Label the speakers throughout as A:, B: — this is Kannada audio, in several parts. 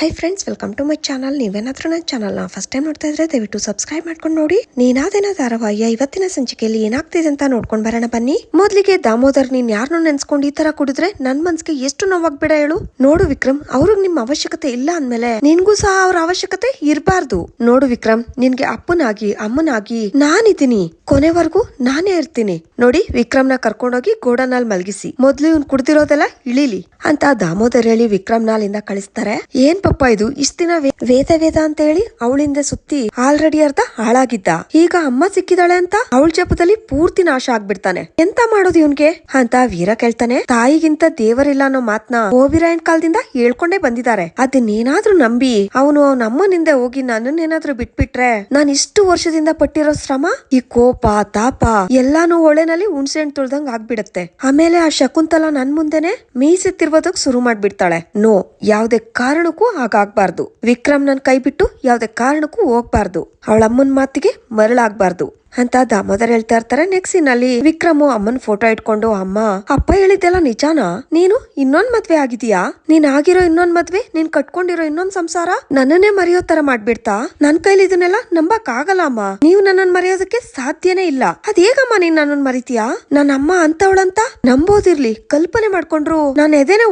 A: Hi friends welcome to my channel ನೀವೇನಾದ್ರೂ ನನ್ನ ಚಾನಲ್ನ ಫಸ್ಟ್ ಟೈಮ್ ನೋಡ್ತಾ ಇದ್ರೆ ದಯವಿಟ್ಟು ಸಬ್ಸ್ಕ್ರೈಬ್ ಮಾಡ್ಕೊಂಡು ನೋಡಿ. ನೀನಾದೇನ ಧಾರಾವಾಹಿಯ ಇವತ್ತಿನ ಸಂಚಿಕೆಯಲ್ಲಿ ಏನಾಗ್ತಿದೆ ಅಂತ ನೋಡ್ಕೊಂಡ್ ಬರೋಣ ಬನ್ನಿ. ಮೊದಲಿಗೆ ದಾಮೋದರ್ ನೀನ್ ಯಾರನ್ನೂ ನೆನ್ಸ್ಕೊಂಡು ಈ ತರ ಕುಡಿದ್ರೆ ನನ್ ಮನ್ಸಿಗೆ ಎಷ್ಟು ನೋವಾಗ್ಬೇಡ ಹೇಳು? ನೋಡು ವಿಕ್ರಮ್, ಅವ್ರಿಗೆ ನಿಮ್ ಅವಶ್ಯಕತೆ ಇಲ್ಲ ಅಂದ್ಮೇಲೆ ನಿನ್ಗೂ ಸಹ ಅವ್ರ ಅವಶ್ಯಕತೆ ಇರಬಾರ್ದು. ನೋಡು ವಿಕ್ರಮ್, ನಿನ್ಗೆ ಅಪ್ಪನಾಗಿ, ಅಮ್ಮನಾಗಿ ನಾನಿದ್ದೀನಿ. ಕೊನೆವರೆಗೂ ನಾನೇ ಇರ್ತೀನಿ. ನೋಡಿ ವಿಕ್ರಮ್ನ ಕರ್ಕೊಂಡೋಗಿ ಗೋಡನಲ್ಲಿ ಮಲಗಿಸಿ. ಮೊದ್ಲು ಇವ್ನ್ ಕುಡ್ದಿರೋದೆಲ್ಲ ಇಳಿಲಿ. ಅಂತ ದಾಮೋದರ್ ಹೇಳಿ ವಿಕ್ರಮ್ನ ಅಲ್ಲಿಂದ ಕಳಿಸ್ತಾರೆ. ಏನ್ ಪಪ್ಪ ಇದು ಇಷ್ಟ ದಿನ ವೇದ ವೇದ ಅಂತ ಹೇಳಿ ಅವಳಿಂದ ಸುತ್ತಿ ಆಲ್ರೆಡಿ ಅರ್ಧ ಹಾಳಾಗಿದ್ದ. ಈಗ ಅಮ್ಮ ಸಿಕ್ಕಿದಾಳೆ ಅಂತ ಅವಳ ಜಪದಲ್ಲಿ ಪೂರ್ತಿ ನಾಶ ಆಗ್ಬಿಡ್ತಾನೆ. ಎಂತ ಮಾಡೋದು ಇವನ್ಗೆ? ಅಂತ ವೀರ ಕೇಳ್ತಾನೆ. ತಾಯಿಗಿಂತ ದೇವರಿಲ್ಲ ಅನ್ನೋ ಮಾತ್ನ ಓಬಿರಾಯನ್ ಕಾಲದಿಂದ ಹೇಳ್ಕೊಂಡೇ ಬಂದಿದ್ದಾರೆ. ಅದನ್ನೇನಾದ್ರೂ ನಂಬಿ ಅವನು ಅವನ ಅಮ್ಮನಿಂದ ಹೋಗಿ ನನ್ನನ್ನೇನಾದ್ರೂ ಬಿಟ್ಬಿಟ್ರೆ ನಾನ್ ಇಷ್ಟು ವರ್ಷದಿಂದ ಪಟ್ಟಿರೋ ಶ್ರಮ, ಈ ಕೋಪ, ತಾಪ ಎಲ್ಲಾನು ಒಳೆನಲ್ಲಿ ಹುಣ್ಸೆಹಣ್ಣು ತುಳ್ದಂಗ್ ಆಗ್ಬಿಡತ್ತೆ. ಆಮೇಲೆ ಆ ಶಕುಂತಲ ನನ್ ಮುಂದೆನೆ ಮೀಸೆತ್ತಿರ್ಬೋದಕ್ ತಿರ್ಬೋದಕ್ ಶುರು ಮಾಡ್ಬಿಡ್ತಾಳೆ. ನೋ, ಯಾವ್ದೇ ಕಾರಣಕ್ಕೂ ಹಾಗಾಗ್ಬಾರ್ದು. ವಿಕ್ರಮ್ ನನ್ನ ಕೈ ಬಿಟ್ಟು ಯಾವ್ದೇ ಕಾರಣಕ್ಕೂ ಹೋಗ್ಬಾರ್ದು. ಅವಳ ಅಮ್ಮನ ಮಾತಿಗೆ ಮರಳಾಗ್ಬಾರ್ದು. ಅಂತ ದಾಮೋದರ್ ಹೇಳ್ತಾ ಇರ್ತಾರೆ ನೆಕ್ಸ್ಟ್ ಅಲ್ಲಿ ವಿಕ್ರಮು ಅಮ್ಮನ್ ಫೋಟೋ ಇಟ್ಕೊಂಡು, ಅಮ್ಮ, ಅಪ್ಪ ಹೇಳಿದ್ದೆಲ್ಲ ನಿಜಾನಾ? ನೀನು ಇನ್ನೊಂದ್ ಮದ್ವೆ ಆಗಿದೀಯಾ ನೀನ್ ಆಗಿರೋ ಇನ್ನೊಂದ್ ಮದ್ವೆ? ನೀನ್ ಕಟ್ಕೊಂಡಿರೋ ಇನ್ನೊಂದ್ ಸಂಸಾರ? ನನ್ನನ್ನೇ ಮರೆಯೋ ತರ ಮಾಡ್ಬಿಡ್ತಾ? ನನ್ ಕೈಲಿ ಇದನ್ನೆಲ್ಲ ನಂಬಕ್ ಆಗಲ್ಲ ಅಮ್ಮ. ನೀವು ನನ್ನನ್ ಮರೆಯೋದಕ್ಕೆ ಸಾಧ್ಯನೇ ಇಲ್ಲ. ಅದ್ ಹೇಗಮ್ಮ ನೀನ್ ನನ್ನನ್ ಮರಿತೀಯಾ? ನನ್ನ ಅಮ್ಮ ಅಂತವಳಂತ ನಂಬೋದಿರ್ಲಿ. ಕಲ್ಪನೆ ಮಾಡ್ಕೊಂಡ್ರು ನಾನ್ ಎದೇನೆ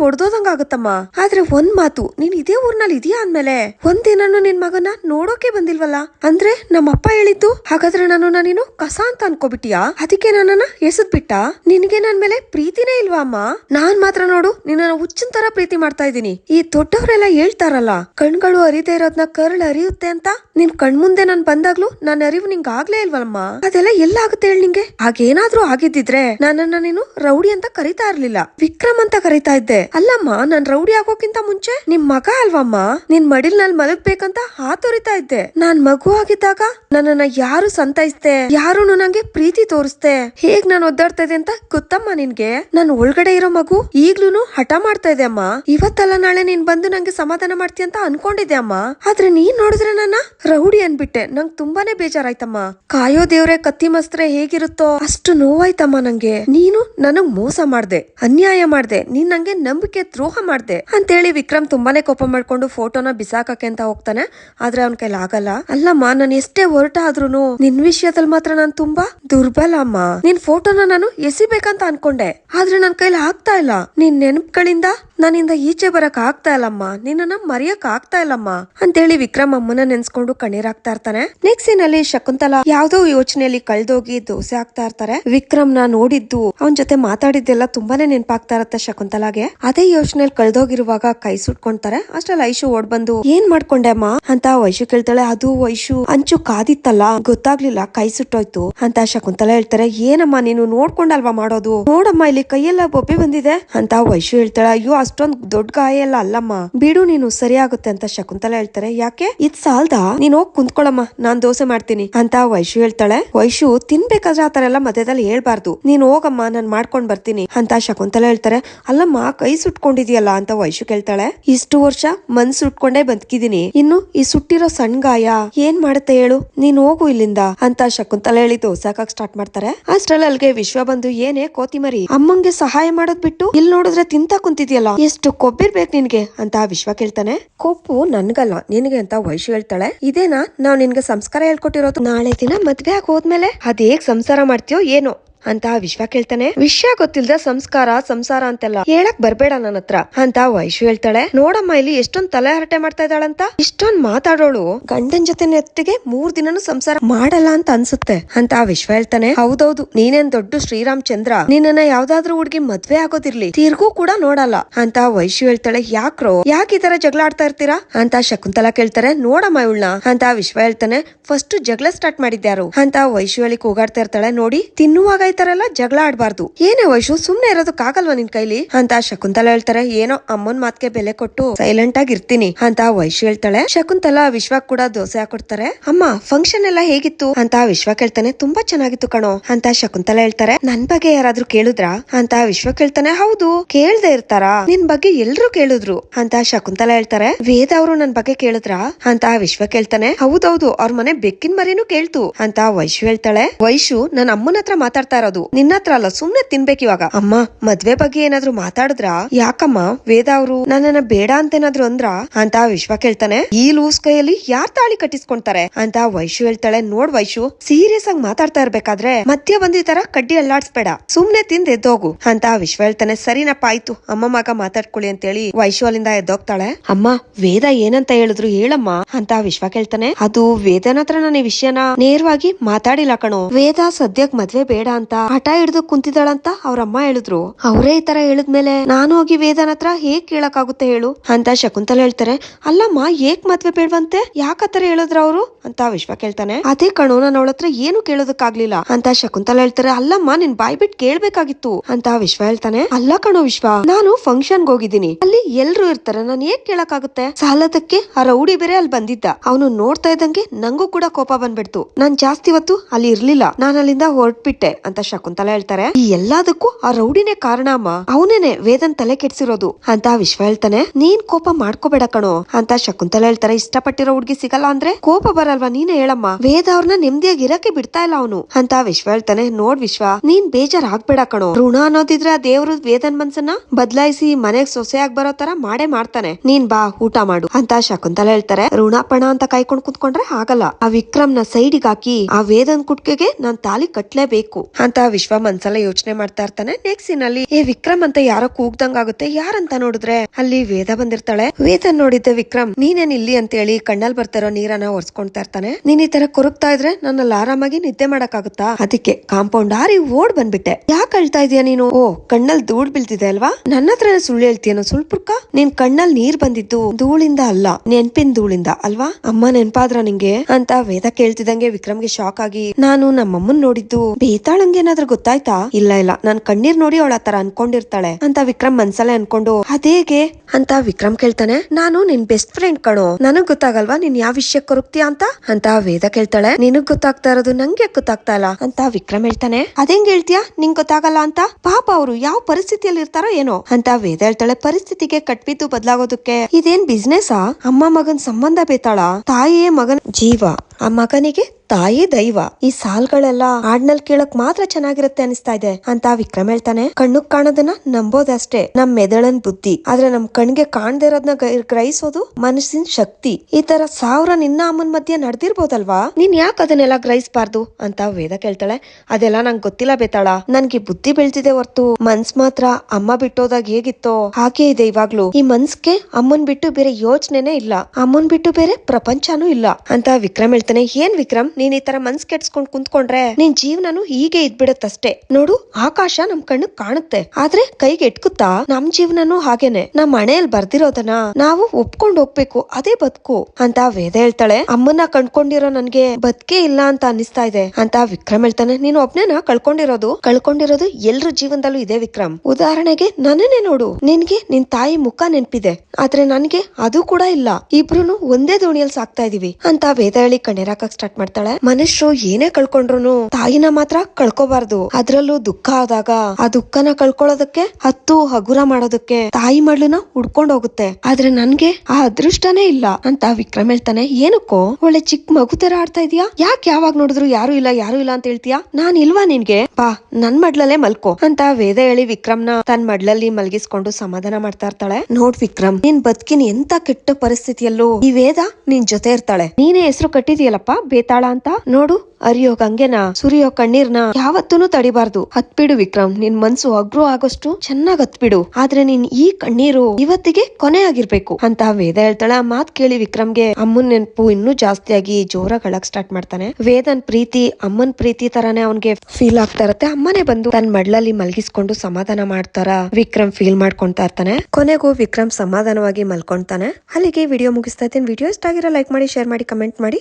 A: ಆಗುತ್ತಮ್ಮ. ಆದ್ರೆ ಒಂದ್ ಮಾತು, ನೀನ್ ಇದೇ ಊರ್ನಲ್ಲಿ ಇದೀಯಾ ಅಂದ್ಮೇಲೆ? ಒಂದಿನನು ನಿನ್ ಮಗನ ನೋಡೋಕೆ ಬಂದಿಲ್ವಲ್ಲ? ಅಂದ್ರೆ ನಮ್ಮಪ್ಪ ಹೇಳಿದ್ದು? ಹಾಗಾದ್ರೆ ನಾನು ನಾನೇನು ಕಸ ಅಂತ ಅನ್ಕೋಬಿಟ್ಟಿಯಾ? ಅದಕ್ಕೆ ನನ್ನನ್ನ ಎಸದ್ ಬಿಟ್ಟ ನಿನಗೆ ನನ್ ಮೇಲೆ ಪ್ರೀತಿನೇ ಇಲ್ವಾ ಅಮ್ಮ? ನಾನ್ ಮಾತ್ರ ನೋಡು ನಿನ್ನ ಹುಚ್ಚಿನ ತರ ಪ್ರೀತಿ ಮಾಡ್ತಾ ಇದ್ದೀನಿ. ಈ ದೊಡ್ಡವರೆಲ್ಲ ಹೇಳ್ತಾರಲ್ಲ, ಕಣ್ಗಳು ಅರಿದೇ ಇರೋದ್ನ ಕರ್ಳ್ ಅರಿಯುತ್ತೆ ಅಂತ? ನಿನ್ ಕಣ್ಮುಂದೆ ನಾನ್ ಬಂದಾಗ್ಲೂ ನನ್ನ ಅರಿವು ನಿಂಗ್ ಆಗ್ಲೇ ಇಲ್ವಲ್ಲಮ್ಮ ಅದೆಲ್ಲ ಎಲ್ಲ ಆಗುತ್ತೆ ಹೇಳಿ ನಿಂಗೆ? ಹಾಗೇನಾದ್ರೂ ಆಗಿದ್ದಿದ್ರೆ ನನ್ನನ್ನ ನೀನು ರೌಡಿ ಅಂತ ಕರಿತಾ ಇರ್ಲಿಲ್ಲ. ವಿಕ್ರಮ್ ಅಂತ ಕರಿತಾ ಇದ್ದೆ. ಅಲ್ಲಮ್ಮ, ನಾನ್ ರೌಡಿ ಆಗೋಕ್ಕಿಂತ ಮುಂಚೆ ನಿಮ್ ಮಗ ಅಲ್ವಮ್ಮ ನಿನ್ ಮಡಿಲ್ನಲ್ಲಿ ಮಲಗ್ಬೇಕಂತ ಹಾತೊರಿತಾ ಇದ್ದೆ. ನಾನ್ ಮಗು ಆಗಿದ್ದಾಗ ನನ್ನನ್ನ ಯಾರು ಸಂತೈಸ್ತೆ ಯಾರು ನಂಗೆ ಪ್ರೀತಿ ತೋರಿಸ್ತೆ ಹೇಗ್ ನಾನು ಒದ್ದಾಡ್ತಾ ಇದೆ ಅಂತ ಗೊತ್ತಮ್ಮ ನಿನ್ಗೆ? ನನ್ ಒಳಗಡೆ ಇರೋ ಮಗು ಈಗ್ಲೂನು ಹಠ ಮಾಡ್ತಾ ಇದೆ ಅಮ್ಮ. ಇವತ್ತಲ್ಲ ನಾಳೆ ನೀನ್ ಬಂದು ನಂಗೆ ಸಮಾಧಾನ ಮಾಡ್ತೀಯ ಅಂತ ಅನ್ಕೊಂಡಿದ್ದೆ ಅಮ್ಮ. ಆದ್ರೆ ನೀನ್ ನೋಡಿದ್ರೆ ನನ್ನ ರೌಡಿ ಅನ್ಬಿಟ್ಟೆ. ನಂಗ್ ತುಂಬಾನೇ ಬೇಜಾರಾಯ್ತಮ್ಮ. ಕಾಯೋ ದೇವ್ರೆ, ಕತ್ತಿ ಮಸ್ತ್ರೆ ಹೇಗಿರುತ್ತೋ ಅಷ್ಟು ನೋವಾಯ್ತಮ್ಮ ನಂಗೆ. ನೀನು ನನಗ್ ಮೋಸ ಮಾಡ್ದೆ, ಅನ್ಯಾಯ ಮಾಡ್ದೆ, ನೀನ್ ನಂಗೆ ನಂಬಿಕೆ ದ್ರೋಹ ಮಾಡ್ದೆ ಅಂತೇಳಿ ವಿಕ್ರಮ್ ತುಂಬಾನೇ ಕೋಪ ಮಾಡ್ಕೊಂಡು ಫೋಟೋನ ಬಿಸಾಕಕ್ಕೆ ಅಂತ ಹೋಗ್ತಾನೆ. ಆದ್ರೆ ಅವನ್ ಕೈಲಿ ಆಗಲ್ಲ ಅಲ್ಲಮ್ಮ, ನಾನು ಎಷ್ಟೇ ಹೊರಟ ಆದ್ರೂನು ನಿನ್ ವಿಷಯದಲ್ಲಿ ಮಾತ್ರ ನಾನು ತುಂಬಾ ದುರ್ಬಲ, ಅಮ್ಮ. ನಿನ್ ಫೋಟೋನ ನಾನು ಎಸಿಬೇಕಂತ ಅನ್ಕೊಂಡೆ. ಆದ್ರೆ ನನ್ ಕೈಲಿ ಆಗ್ತಾ ಇಲ್ಲ. ನಿನ್ ನೆನಪುಗಳಿಂದ ನನ್ನಿಂದ ಈಚೆ ಬರಕ್ ಆಗ್ತಾ ಇಲ್ಲಮ್ಮ. ನಿನ್ನನ್ನ ಮರೆಯಕ್ ಆಗ್ತಾ ಇಲ್ಲಮ್ಮ. ಅಂತೇಳಿ ವಿಕ್ರಮ್ ಅಮ್ಮನ ನೆನ್ಸ್ಕೊಂಡು ಕಣ್ಣೀರಾಗ್ತಾ ಇರ್ತಾನೆ. ನೆಕ್ಸ್ಟ್ ಸೀನಲ್ಲಿ ಶಕುಂತಲಾ ಯಾವ್ದೋ ಯೋಚನೆಯಲ್ಲಿ ಕಳ್ದೋಗಿ ದೋಸೆ ಹಾಕ್ತಾ ಇರ್ತಾರೆ. ವಿಕ್ರಮ್ನ ನೋಡಿದ್ದು ಅವನ್ ಜೊತೆ ಮಾತಾಡಿದ್ದೆಲ್ಲ ತುಂಬಾನೇ ನೆನ್ಪಾಗ್ತಾ ಇರತ್ತೆ ಶಕುಂತಲಾಗೆ. ಅದೇ ಯೋಚನೆಯಲ್ಲಿ ಕಳ್ದೋಗಿರುವಾಗ ಕೈ ಸುಟ್ಕೊಂತಾರೆ. ಅಷ್ಟ್ರಲ್ಲಿ ಐಶು ಓಡ್ ಬಂದು, ಏನ್ ಮಾಡ್ಕೊಂಡೆ ಅಮ್ಮ? ಅಂತ ವೈಶು ಕೇಳ್ತಾಳೆ. ಅದು ವೈಶು ಅಂಚು ಕಾದಿತ್ತಲ್ಲ, ಗೊತ್ತಾಗ್ಲಿಲ್ಲ ಕೈ ಸುಟ್ಟೋಯ್ತು. ಅಂತ ಶಕುಂತಲಾ ಹೇಳ್ತಾರೆ. ಏನಮ್ಮ ನೀನು ನೋಡ್ಕೊಂಡಲ್ವಾ ಮಾಡೋದು? ನೋಡಮ್ಮ, ಇಲ್ಲಿ ಕೈಯೆಲ್ಲ ಬೊಬ್ಬೆ ಬಂದಿದೆ. ಅಂತ ವೈಶು ಹೇಳ್ತಾಳೆ. ಅಯ್ಯೋ ಅಷ್ಟೊಂದ್ ದೊಡ್ಡ ಗಾಯ ಎಲ್ಲ ಅಲ್ಲಮ್ಮ. ಬಿಡು ನೀನು, ಸರಿಯಾಗುತ್ತೆ ಅಂತ ಶಕುಂತಲಾ ಹೇಳ್ತಾರೆ. ಯಾಕೆ? ಇದ್ ಸಾಲ್ದ? ನೀನ್ ಹೋಗ್ ಕುಂತ್ಕೊಳಮ್ಮ, ನಾನ್ ದೋಸೆ ಮಾಡ್ತೀನಿ ಅಂತ ವೈಶು ಹೇಳ್ತಾಳೆ. ವೈಶು, ತಿನ್ಬೇಕಾದ್ರೆ ಆತರ ಎಲ್ಲ ಮಧ್ಯದಲ್ಲಿ ಹೇಳ್ಬಾರ್ದು. ನೀನ್ ಹೋಗಮ್ಮ, ನಾನ್ ಮಾಡ್ಕೊಂಡ್ ಬರ್ತೀನಿ ಅಂತ ಶಕುಂತಲಾ ಹೇಳ್ತಾರೆ. ಅಲ್ಲಮ್ಮ, ಕೈ ಸುಟ್ಕೊಂಡಿದ್ಯಲ್ಲ ಅಂತ ವೈಶು ಕೇಳ್ತಾಳೆ. ಇಷ್ಟು ವರ್ಷ ಮನ್ಸು ಸುಟ್ಕೊಂಡೇ ಬದುಕಿದೀನಿ. ಇನ್ನು ಈ ಸುಟ್ಟಿರೋ ಸಣ್ಣ ಗಾಯ ಏನ್ ಮಾಡುತ್ತೆ ಹೇಳು? ನೀನ್ ಹೋಗು ಇಲ್ಲಿಂದ ಅಂತ ಶಕುಂತಲ ಹೇಳಿ ದೋಸೆ ಸ್ಟಾರ್ಟ್ ಮಾಡ್ತಾರೆ. ಅಷ್ಟ್ರಲ್ಲಿ ಅಲ್ಲಿಗೆ ವಿಶ್ವ ಬಂದು ಏನೇ ಕೋತಿಮರಿ, ಅಮ್ಮಂಗೆ ಸಹಾಯ ಮಾಡೋದ್ ಬಿಟ್ಟು ಇಲ್ಲಿ ನೋಡಿದ್ರೆ ತಿಂತ ಕುಂತಿದ್ಯಲ್ಲ? ಎಷ್ಟು ಕೊಬ್ಬಿರ್ಬೇಕು ನಿನ್ಗೆ ಅಂತ ವಿಶ್ವ ಕೇಳ್ತಾನೆ. ಕೊಬ್ಬು ನನ್ಗಲ್ಲ, ನಿನಗೆ ಅಂತ ವಯಸ್ಸು ಹೇಳ್ತಾಳೆ. ಇದೇನಾ, ನಾವ್ ನಿನ್ಗೆ ಸಂಸ್ಕಾರ ಹೇಳ್ಕೊಟ್ಟಿರೋದು? ನಾಳೆ ದಿನ ಮದ್ವೆ ಆಗಿ ಹೋದ್ಮೇಲೆ ಅದ್ ಹೇಗ್ ಸಂಸಾರ ಮಾಡ್ತೀಯೋ ಏನೋ? ಅಂತ ವಿಶ್ವ ಕೇಳ್ತಾನೆ? ವಿಷಯ ಗೊತ್ತಿಲ್ದ ಸಂಸ್ಕಾರ, ಸಂಸಾರ ಅಂತೆಲ್ಲ ಹೇಳಕ್ ಬರ್ಬೇಡ ನನ್ನ ಹತ್ರ ಅಂತ ವೈಶು ಹೇಳ್ತಾಳೆ. ನೋಡಮ್ಮ, ಇಲ್ಲಿ ಎಷ್ಟೊಂದ್ ತಲೆ ಹರಟೆ ಮಾಡ್ತಾ ಇದ್ದಾಳಂತ. ಇಷ್ಟೊಂದ್ ಮಾತಾಡೋಳು ಗಂಡನ್ ಜೊತೆ ನೆತ್ತಿಗೆ ಮೂರ್ ದಿನನೂ ಸಂಸಾರ ಮಾಡಲ್ಲ ಅಂತ ಅನ್ಸುತ್ತೆ ಅಂತ ವಿಶ್ವ ಹೇಳ್ತಾನೆ. ಹೌದೌದು, ನೀನೇನ್ ದೊಡ್ಡ ಶ್ರೀರಾಮ್ ಚಂದ್ರ ನಿನ್ನನ್ನ ಯಾವ್ದಾದ್ರೂ ಹುಡ್ಗಿ ಮದ್ವೆ ಆಗೋದಿರ್ಲಿ. ತಿರ್ಗೂ ಕೂಡ ನೋಡಲ್ಲ ಅಂತ ವೈಶು ಹೇಳ್ತಾಳೆ. ಯಾಕ್ರೋ? ಯಾಕೆ ಈ ತರ ಜಗಳ ಆಡ್ತಾ ಇರ್ತೀರಾ? ಅಂತ ಶಕುಂತಲಾ ಕೇಳ್ತಾರೆ. ನೋಡಮ್ಮ ಇವಳ್ನ ಅಂತ ವಿಶ್ವ ಹೇಳ್ತಾನೆ. ಫಸ್ಟ್ ಜಗಳ ಸ್ಟಾರ್ಟ್ ಮಾಡಿದ್ಯಾರು ಅಂತ ವೈಶು ಹೇಳಿ ಕೂಗಾಡ್ತಾ ಇರ್ತಾಳೆ. ನೋಡಿ, ತಿನ್ನುವಾಗ ಈ ಎಲ್ಲ ಜಗಳ ಆಡ್ಬಾರ್ದು. ಏನೇ ವಯಸ್ಸು, ಸುಮ್ನೆ ಇರೋದಕ್ಕಾಗಲ್ವಾ ನಿನ್ ಕೈಲಿ? ಅಂತ ಶಕುಂತಲಾ ಹೇಳ್ತಾರೆ. ಏನೋ ಅಮ್ಮನ್ ಮಾತ್ಗೆ ಬೆಲೆ ಕೊಟ್ಟು ಸೈಲೆಂಟ್ ಆಗಿ ಇರ್ತೀನಿ ಅಂತ ವಯಸ್ಸು ಹೇಳ್ತಾಳೆ. ಶಕುಂತಲಾ ವಿಶ್ವ ಕೂಡ ದೋಸೆ ಹಾಕೊಡ್ತಾರೆ. ಅಮ್ಮ ಫಂಕ್ಷನ್ ಎಲ್ಲ ಹೇಗಿತ್ತು? ಅಂತ ವಿಶ್ವ ಕೇಳ್ತಾನೆ. ತುಂಬಾ ಚೆನ್ನಾಗಿತ್ತು ಕಣೋ, ಅಂತ ಶಕುಂತಲಾ ಹೇಳ್ತಾರೆ. ನನ್ ಬಗ್ಗೆ ಯಾರಾದ್ರೂ ಕೇಳುದ್ರಾ? ಅಂತ ವಿಶ್ವ ಕೇಳ್ತಾನೆ. ಹೌದು, ಕೇಳ್ದೆ ಇರ್ತಾರಾ? ನಿನ್ ಬಗ್ಗೆ ಎಲ್ರು ಕೇಳಿದ್ರು? ಅಂತ ಶಕುಂತಲಾ ಹೇಳ್ತಾರೆ. ವೇದ ಅವರು ನನ್ ಬಗ್ಗೆ ಕೇಳಿದ್ರಾ? ಅಂತ ವಿಶ್ವ ಕೇಳ್ತಾನೆ. ಹೌದೌದು, ಅವ್ರ ಮನೆ ಬೆಕ್ಕಿನ ಮರಿನೂ ಕೇಳ್ತು, ಅಂತ ವೈಶು ಹೇಳ್ತಾಳೆ. ವೈಶು ನನ್ ಅಮ್ಮನ ಹತ್ರ ಮಾತಾಡ್ತಾ ಇರೋದು ನಿನ್ನ ಹತ್ರ ಅಲ್ಲ ಸುಮ್ನೆ ತಿನ್ಬೇಕು ಇವಾಗ. ಅಮ್ಮ, ಮದ್ವೆ ಬಗ್ಗೆ ಏನಾದ್ರು ಮಾತಾಡಿದ್ರ? ಯಾಕಮ್ಮ? ವೇದ ಅವರು ನನ್ನನ್ನ ಬೇಡ ಅಂತ ಏನಾದ್ರು ಅಂದ್ರ? ಅಂತ ವಿಶ್ವ ಕೇಳ್ತಾನೆ. ಈ ಲೂಸ್ ಕೈಯಲ್ಲಿ ಯಾರ್ ತಾಳಿ ಕಟ್ಟಿಸ್ಕೊಂತಾರೆ? ಅಂತ ವೈಶು ಹೇಳ್ತಾಳೆ. ನೋಡ್ ವೈಶು ಸೀರಿಯಸ್ ಆಗಿ ಮಾತಾಡ್ತಾ ಇರ್ಬೇಕಾದ್ರೆ ಮಧ್ಯ ಈ ತರ ಕಡ್ಡಿ ಅಲ್ಲಾಡ್ಸ್ಬೇಡ. ಸುಮ್ನೆ ತಿಂದ್ ಎದ್ದೋಗು. ಅಂತ ವಿಶ್ವ ಹೇಳ್ತಾನೆ. ಸರಿನಪ್ಪ, ಆಯ್ತು. ಅಮ್ಮ ಮಗ ಮಾತಾಡ್ಕೊಳ್ಳಿ ಅಂತೇಳಿ ವೈಶು ಅಲ್ಲಿಂದ ಎದ್ದೋಗ್ತಾಳೆ. ಅಮ್ಮ, ವೇದ ಏನಂತ ಹೇಳಿದ್ರು ಹೇಳಮ್ಮ? ಅಂತ ವಿಶ್ವ ಕೇಳ್ತಾನೆ. ಅದು ವೇದನ ಹತ್ರ ನಾನು ಈ ವಿಷಯನ ನೇರವಾಗಿ ಮಾತಾಡಿಲ್ಲ ಕಣೋ. ವೇದ ಸದ್ಯಕ್ ಮದ್ವೆ ಬೇಡ ಅಂತ ಹಠ ಹಿಡಿದು ಕುಂತಿದ್ದಾಳಂತ ಅವರಮ್ಮ ಹೇಳಿದ್ರು. ಅವರೇ ಈ ತರ ಹೇಳಿದ್ಮೇಲೆ ನಾನು ಹೋಗಿ ವೇದನ ಹತ್ರ ಹೇಗ್ ಕೇಳಕ್ಕಾಗುತ್ತೆ ಹೇಳು? ಅಂತ ಶಕುಂತಲ ಹೇಳ್ತಾರೆ. ಅಲ್ಲಮ್ಮ, ಏಕ್ ಮದ್ವೆ ಬೇಡವಂತೆ? ಯಾಕತ್ತರ ಹೇಳಿದ್ರ ಅವರು? ಅಂತ ವಿಶ್ವ ಕೇಳ್ತಾನೆ. ಅದೇ ಕಣೋ, ನಾನು ಅವಳ ಹತ್ರ ಏನು ಕೇಳೋದಕ್ಕಾಗ್ಲಿಲ್ಲ? ಅಂತ ಶಕುಂತಲ ಹೇಳ್ತಾರೆ. ಅಲ್ಲಮ್ಮ, ನಿನ್ ಬಾಯ್ ಬಿಟ್ ಕೇಳ್ಬೇಕಾಗಿತ್ತು. ಅಂತ ವಿಶ್ವ ಹೇಳ್ತಾನೆ. ಅಲ್ಲ ಕಣೋ ವಿಶ್ವ, ನಾನು ಫಂಕ್ಷನ್ ಹೋಗಿದ್ದೀನಿ. ಅಲ್ಲಿ ಎಲ್ರು ಇರ್ತಾರೆ. ನಾನು ಏಕ್ ಕೇಳಕ್ಕಾಗುತ್ತೆ? ಸಾಲದಕ್ಕೆ ಆ ರೌಡಿ ಬೇರೆ ಅಲ್ಲಿ ಬಂದಿದ್ದ. ಅವನು ನೋಡ್ತಾ ಇದ್ದಂಗೆ ನಂಗೂ ಕೂಡ ಕೋಪ ಬಂದ್ಬಿಡ್ತು. ನಾನ್ ಜಾಸ್ತಿ ಹೊತ್ತು ಅಲ್ಲಿ ಇರ್ಲಿಲ್ಲ. ನಾನ್ ಅಲ್ಲಿಂದ ಹೊರಟ್ಬಿಟ್ಟೆ ಅಂತ ಶಕುಂತಲ ಹೇಳ್ತಾರೆ. ಈ ಎಲ್ಲದಕ್ಕೂ ಆ ರೌಡಿನೇ ಕಾರಣ ಅಮ್ಮ. ಅವನೇನೆ ವೇದನ್ ತಲೆ ಕೆಡ್ಸಿರೋದು. ಅಂತ ವಿಶ್ವ ಹೇಳ್ತಾನೆ. ನೀನ್ ಕೋಪ ಮಾಡ್ಕೋಬೇಡ ಕಣೋ. ಅಂತ ಶಕುಂತಲ ಹೇಳ್ತಾರೆ. ಇಷ್ಟಪಟ್ಟಿರೋ ಹುಡ್ಗಿ ಸಿಗಲ್ಲ ಅಂದ್ರೆ ಕೋಪ ಬರಲ್ವಾ ನೀನೇ ಹೇಳಮ್ಮ. ವೇದ ಅವ್ರನ್ನ ನೆಮ್ಮದಿಯಾಗಿ ಇರಕ್ಕೆ ಬಿಡ್ತಾ ಇಲ್ಲ ಅವನು. ಅಂತ ವಿಶ್ವ ಹೇಳ್ತಾನೆ. ನೋಡ್ ವಿಶ್ವ, ನೀನ್ ಬೇಜಾರ್ ಆಗ್ಬೇಡ ಕಣೋ. ಋಣ ಅನ್ನೋದಿದ್ರೆ ಆ ದೇವ್ರ ವೇದನ್ ಮನ್ಸನ್ನ ಬದಲಾಯಿಸಿ ಮನೆಗ್ ಸೊಸೆಯಾಗಿ ಬರೋ ತರ ಮಾಡೇ ಮಾಡ್ತಾನೆ. ನೀನ್ ಬಾ, ಊಟ ಮಾಡು. ಅಂತ ಶಕುಂತಲ ಹೇಳ್ತಾರೆ. ಋಣಪಣ ಅಂತ ಕಾಯ್ಕೊಂಡ್ ಕುತ್ಕೊಂಡ್ರೆ ಆಗಲ್ಲ. ಆ ವಿಕ್ರಮ್ನ ಸೈಡಿಗೆ ಹಾಕಿ ಆ ವೇದನ್ ಕುಟ್ಕೆಗೆ ನಾನ್ ತಾಲಿ ಕಟ್ಲೇಬೇಕು. ಅಂತ ವಿಶ್ವ ಮನ್ಸಲ್ಲ ಯೋಚನೆ ಮಾಡ್ತಾ ಇರ್ತಾನೆ. ನೆಕ್ಸ್ಟ್ ಸೀನ್ ಅಲ್ಲಿ, ಏ, ವಿಕ್ರಮ್ ಅಂತ ಯಾರೋ ಕೂಗ್ದಂಗ್ ಆಗುತ್ತೆ. ಯಾರಂತ ನೋಡಿದ್ರೆ? ಅಲ್ಲಿ ವೇದ ಬಂದಿರ್ತಾಳೆ. ವೇದ ನೋಡಿದ್ದೆ ವಿಕ್ರಮ್. ನೀನೇನ್ ಇಲ್ಲಿ ಅಂತ ಹೇಳಿ ಕಣ್ಣಲ್ಲಿ ಬರ್ತಿರೋ ನೀರನ್ನ ಒರ್ಸ್ಕೊಂತಾ ಇರ್ತಾನೆ. ನೀನ್ ಈ ತರ ಕೊರಗ್ತಾ ಇದ್ರೆ ನನ್ನಲ್ಲಿ ಆರಾಮಾಗಿ ನಿದ್ದೆ ಮಾಡಕ್ಕಾಗುತ್ತಾ? ಅದಕ್ಕೆ ಕಾಂಪೌಂಡ್ ಆರಿ ಓಡ್ ಬಂದ್ಬಿಟ್ಟೆ. ಯಾಕೆ ಅಳ್ತಾ ಇದೀಯ ನೀನು? ಓ, ಕಣ್ಣಲ್ಲಿ ಧೂಳ್ ಬೀಳ್ತಿದೆ ಅಲ್ವಾ? ನನ್ನ ಹತ್ರ ಸುಳ್ಳು ಹೇಳ್ತೀಯನೋ ಸುಳ್ಪುರ್ಕ ನಿನ್ ಕಣ್ಣಲ್ಲಿ ನೀರ್ ಬಂದಿದ್ದು ಧೂಳಿಂದ ಅಲ್ಲ, ನೆನ್ಪಿನ ಧೂಳಿಂದ ಅಲ್ವಾ? ಅಮ್ಮ, ನೆನ್ಪಾದ್ರ ನಿಂಗೆ? ಅಂತ ವೇದ ಕೇಳ್ತಿದಂಗೆ ವಿಕ್ರಮ್ಗೆ ಶಾಕ್ ಆಗಿ, ನಾನು ನಮ್ಮಮ್ಮನ್ ನೋಡಿದ್ದು ಬೇತಾಳಂಗೆ ಏನಾದ್ರೂ ಗೊತ್ತಾಯ್ತಾ? ಇಲ್ಲ ಇಲ್ಲ. ನಾನ್ ಕಣ್ಣೀರ್ ನೋಡಿ ಅವಳ ತರ ಅನ್ಕೊಂಡಿರ್ತಾಳೆ ಅಂತ ವಿಕ್ರಮ್ ಮನ್ಸಲ್ಲೇ ಅನ್ಕೊಂಡು ಅದೇಗೆ? ಅಂತ ವಿಕ್ರಮ್ ಕೇಳ್ತಾನೆ. ನಾನು ನಿನ್ ಬೆಸ್ಟ್ ಫ್ರೆಂಡ್ ಕಣೋ. ನನಗ್ ಗೊತ್ತಾಗಲ್ವಾ ನೀನ್ ಯಾವ ವಿಷಯ ಕೊರಗ್ತೀಯ ಅಂತ? ಅಂತ ವೇದ ಕೇಳ್ತಾಳೆ. ನಿನಗ್ ಗೊತ್ತಾಗ್ತಾ ಇರೋದು ನಂಗೆ ಗೊತ್ತಾಗ್ತಾ ಇಲ್ಲ? ಅಂತ ವಿಕ್ರಮ್ ಹೇಳ್ತಾನೆ. ಅದೇಂಗ್ ಹೇಳ್ತೀಯಾ? ನಿಂಗ್ ಗೊತ್ತಾಗಲ್ಲ ಅಂತ? ಪಾಪ ಅವರು ಯಾವ ಪರಿಸ್ಥಿತಿಯಲ್ಲಿ ಇರ್ತಾರೋ ಏನೋ? ಅಂತ ವೇದ ಹೇಳ್ತಾಳೆ. ಪರಿಸ್ಥಿತಿಗೆ ಕಟ್ಬಿದ್ದು ಬದಲಾಗೋದಕ್ಕೆ ಇದೇನ್ ಬಿಸ್ನೆಸ್ ಅಮ್ಮ ಮಗನ್ ಸಂಬಂಧ ಬೇತಾಳ? ತಾಯಿಯೇ ಮಗನ್ ಜೀವ. ಆ ಮಗನಿಗೆ ತಾಯಿ ದೈವ. ಈ ಸಾಲ್ಗಳೆಲ್ಲ ಹಾಡ್ನಲ್ ಕೇಳಕ್ ಮಾತ್ರ ಚೆನ್ನಾಗಿರುತ್ತೆ ಅನಿಸ್ತಾ ಇದೆ. ಅಂತ ವಿಕ್ರಮ್ ಹೇಳ್ತಾನೆ. ಕಣ್ಣುಗ್ ಕಾಣೋದನ್ನ ನಂಬೋದಷ್ಟೇ. ನಮ್ ಮೆದಳನ್ ಬುದ್ಧಿ. ಆದ್ರೆ ನಮ್ ಕಣ್ಗೆ ಕಾಣ್ದೇ ಇರೋದನ್ನ ಗ್ರಹಿಸೋದು ಮನಸ್ಸಿನ ಶಕ್ತಿ. ಈ ತರ ಸಾವಿರ ನಿನ್ನ ಅಮ್ಮನ ಮಧ್ಯೆ ನಡೆದಿರ್ಬೋದಲ್ವಾ? ನೀನ್ ಯಾಕೆ ಅದನ್ನೆಲ್ಲ ಗ್ರಹಿಸ್ಬಾರ್ದು? ಅಂತ ವೇದ ಕೇಳ್ತಾಳೆ. ಅದೆಲ್ಲ ನಂಗೆ ಗೊತ್ತಿಲ್ಲ ಬೇತಾಳ. ನನ್ಗೆ ಬುದ್ಧಿ ಬೆಳ್ದಿದೆ ಹೊರ್ತು. ಮನ್ಸ್ ಮಾತ್ರ ಅಮ್ಮ ಬಿಟ್ಟೋದಾಗ ಹೇಗಿತ್ತೋ. ಹಾಗೆ ಇದೆ ಇವಾಗ್ಲು. ಈ ಮನ್ಸ್ಗೆ ಅಮ್ಮನ್ ಬಿಟ್ಟು ಬೇರೆ ಯೋಚನೆನೇ ಇಲ್ಲ. ಅಮ್ಮನ್ ಬಿಟ್ಟು ಬೇರೆ ಪ್ರಪಂಚನೂ ಇಲ್ಲ. ಅಂತ ವಿಕ್ರಮ್ ಹೇಳ್ತಾನೆ. ಏನ್ ವಿಕ್ರಮ್, ನೀನ್ ಈ ತರ ಮನ್ಸ್ ಕೆಡ್ಸ್ಕೊಂಡ್ ಕುಂತ್ಕೊಂಡ್ರೆ ನಿನ್ ಜೀವನನು ಹೀಗೆ ಇದ್ಬಿಡತ್ತಷ್ಟೇ. ನೋಡು, ಆಕಾಶ ನಮ್ ಕಣ್ಣು ಕಾಣುತ್ತೆ. ಆದ್ರೆ ಕೈಗೆ ಎಟ್ಕುತ್ತಾ? ನಮ್ ಜೀವನನು ಹಾಗೇನೆ. ನಮ್ ಮನೆಯಲ್ಲಿ ಬರ್ದಿರೋದನ್ನ ನಾವು ಒಪ್ಕೊಂಡ್ ಹೋಗ್ಬೇಕು, ಅದೇ ಬದುಕು. ಅಂತ ವೇದ ಹೇಳ್ತಾಳೆ. ಅಮ್ಮನ್ನ ಕಣ್ಕೊಂಡಿರೋ ನನ್ಗೆ ಬದುಕೇ ಇಲ್ಲ ಅಂತ ಅನ್ನಿಸ್ತಾ ಇದೆ. ಅಂತ ವಿಕ್ರಮ್ ಹೇಳ್ತಾನೆ. ನೀನು ಒಬ್ನೇನ ಕಳ್ಕೊಂಡಿರೋದು? ಕಳ್ಕೊಂಡಿರೋದು ಎಲ್ರ ಜೀವನದಲ್ಲೂ ಇದೆ ವಿಕ್ರಮ್. ಉದಾಹರಣೆಗೆ ನನ್ನನ್ನೇ ನೋಡು. ನಿನ್ಗೆ ನಿನ್ ತಾಯಿ ಮುಖ ನೆನ್ಪಿದೆ. ಆದ್ರೆ ನನ್ಗೆ ಅದು ಕೂಡ ಇಲ್ಲ. ಇಬ್ರು ಒಂದೇ ದೋಣಿಯಲ್ಲಿ ಸಾಕ್ತಾ ಇದೀವಿ. ಅಂತ ವೇದ ಹೇಳಿ ಕಣ್ಣೀರಾಕಕ್ ಸ್ಟಾರ್ಟ್ ಮಾಡ್ತಾಳೆ. ಮನುಷ್ಯರು ಏನೇ ಕಳ್ಕೊಂಡ್ರು ತಾಯಿನ ಮಾತ್ರ ಕಳ್ಕೋಬಾರ್ದು. ಅದ್ರಲ್ಲೂ ದುಃಖ ಆದಾಗ ಆ ದುಃಖನ ಕಳ್ಕೊಳ್ಳೋದಕ್ಕೆ, ಹತ್ತು ಹಗುರ ಮಾಡೋದಕ್ಕೆ ತಾಯಿ ಮಡ್ಲನ್ನ ಹುಡ್ಕೊಂಡ್ ಹೋಗುತ್ತೆ ಆದ್ರೆ ನನ್ಗೆ ಆ ಅದೃಷ್ಟನೇ ಇಲ್ಲ. ಅಂತ ವಿಕ್ರಮ್ ಹೇಳ್ತಾನೆ, ಏನಕ್ಕೋ? ಒಳ್ಳೆ ಚಿಕ್ಕ ಮಗು ತರ ಆಡ್ತಾ ಇದೀಯಾ? ಯಾಕೆ ಯಾವಾಗ ನೋಡಿದ್ರು ಯಾರು ಇಲ್ಲ ಯಾರು ಇಲ್ಲ ಅಂತ ಹೇಳ್ತೀಯಾ? ನಾನ್ ಇಲ್ವಾ ನಿನ್ಗೆ? ಬಾ, ನನ್ ಮಡ್ಲಲ್ಲೇ ಮಲ್ಕೋ. ಅಂತ ವೇದ ಹೇಳಿ ವಿಕ್ರಮ್ನ ತನ್ ಮಡ್ಲಲ್ಲಿ ಮಲ್ಗಿಸ್ಕೊಂಡು ಸಮಾಧಾನ ಮಾಡ್ತಾ ಇರ್ತಾಳೆ. ನೋಡ್ ವಿಕ್ರಮ್, ನೀನ್ ಬದುಕಿನ ಎಂತ ಕೆಟ್ಟ ಪರಿಸ್ಥಿತಿಯಲ್ಲೂ ಈ ವೇದ ನಿನ್ ಜೊತೆ ಇರ್ತಾಳೆ. ನೀನೇ ಹೆಸರು ಕಟ್ಟಿದೀಯಲ್ಲಪ್ಪ ಬೇತಾಳ ಅಂತ? ನೋಡು, ಅರಿಯೋ ಗಂಗೆನ, ಸುರಿಯೋ ಕಣ್ಣೀರ್ನ ಯಾವತ್ತೂ ತಡಿಬಾರ್ದು. ಹತ್ಬಿಡು ವಿಕ್ರಮ್, ನಿನ್ ಮನ್ಸು ಅಗ್ರು ಆಗೋಷ್ಟು ಚೆನ್ನಾಗ್ ಹತ್ಬಿಡು. ಆದ್ರೆ ನೀನ್ ಈ ಕಣ್ಣೀರು ಇವತ್ತಿಗೆ ಕೊನೆ ಆಗಿರ್ಬೇಕು ಅಂತ ವೇದ ಹೇಳ್ತಾಳ. ಮಾತ್ ಕೇಳಿ ವಿಕ್ರಮ್ಗೆ ಅಮ್ಮನ್ ನೆನಪು ಇನ್ನೂ ಜಾಸ್ತಿಯಾಗಿ ಜೋರಾಗ್ ಅಳಕ್ ಸ್ಟಾರ್ಟ್ ಮಾಡ್ತಾನೆ. ವೇದನ್ ಪ್ರೀತಿ, ಅಮ್ಮನ್ ಪ್ರೀತಿ ತರಾನೇ ಅವನ್ಗೆ ಫೀಲ್ ಆಗ್ತಾ ಇರತ್ತೆ. ಅಮ್ಮನೇ ಬಂದು ತನ್ನ ಮಡ್ಲಲ್ಲಿ ಮಲ್ಗಿಸ್ಕೊಂಡು ಸಮಾಧಾನ ಮಾಡ್ತಾರ ವಿಕ್ರಮ್ ಫೀಲ್ ಮಾಡ್ಕೊಂತಾ ಇರ್ತಾನೆ. ಕೊನೆಗೂ ವಿಕ್ರಮ್ ಸಮಾಧಾನವಾಗಿ ಮಲ್ಕೊಂತಾನೆ. ಅಲ್ಲಿಗೆ ವಿಡಿಯೋ ಮುಗಿಸ್ತಾ ಇದ್ದೀನಿ. ವಿಡಿಯೋ ಇಷ್ಟ ಆಗಿರೋ ಲೈಕ್ ಮಾಡಿ ಶೇರ್ ಮಾಡಿ ಕಮೆಂಟ್ ಮಾಡಿ.